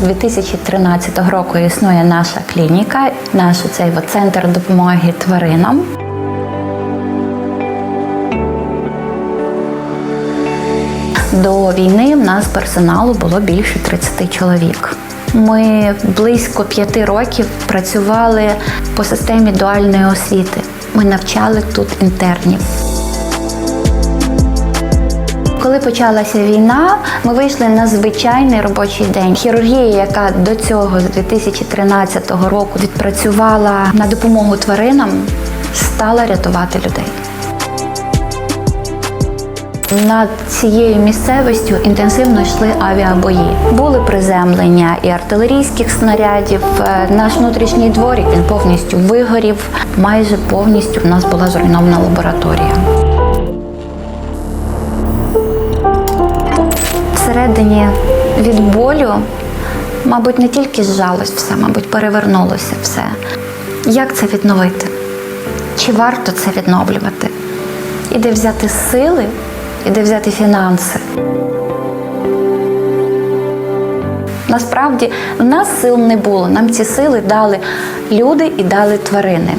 2013 року існує наша клініка, наш цей центр допомоги тваринам. До війни в нас персоналу було більше 30 чоловік. Ми близько п'яти років працювали по системі дуальної освіти. Ми навчали тут інтернів. Коли почалася війна, ми вийшли на звичайний робочий день. Хірургія, яка до цього з 2013 року відпрацювала на допомогу тваринам, стала рятувати людей. Над цією місцевістю інтенсивно йшли авіабої. Були приземлення і артилерійських снарядів. Е, Наш внутрішній дворик він повністю вигорів. Майже повністю в нас була зруйнована лабораторія. Всередині від болю, мабуть, не тільки зжалось все, мабуть, перевернулося все. Як це відновити? Чи варто це відновлювати? І де взяти сили, і де взяти фінанси. Насправді в нас сил не було. Нам ці сили дали люди і дали тварини.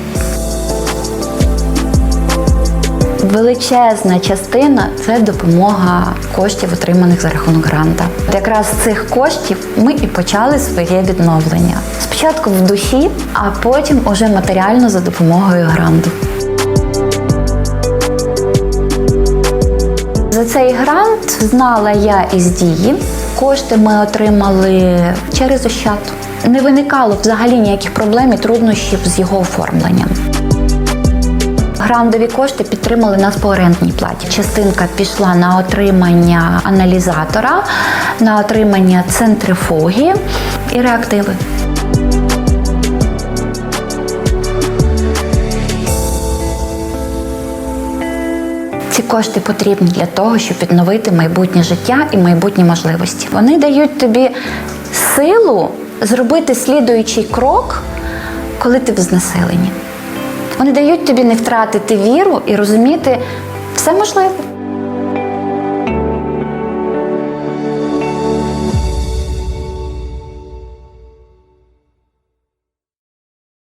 Величезна частина це допомога коштів, отриманих за рахунок гранта. От Якраз з цих коштів ми і почали своє відновлення. Спочатку в душі, а потім уже матеріально за допомогою гранту. За цей грант знала я із дії. Кошти ми отримали через Ощад. Не виникало взагалі ніяких проблем і труднощів з його оформленням. Грантові кошти підтримали нас по орендній платі. Частинка пішла на отримання аналізатора, на отримання центрифуги і реактиви. Ці кошти потрібні для того, щоб відновити майбутнє життя і майбутні можливості. Вони дають тобі силу зробити слідуючий крок, коли ти в знесиленні. Вони дають тобі не втратити віру і розуміти, все можливо.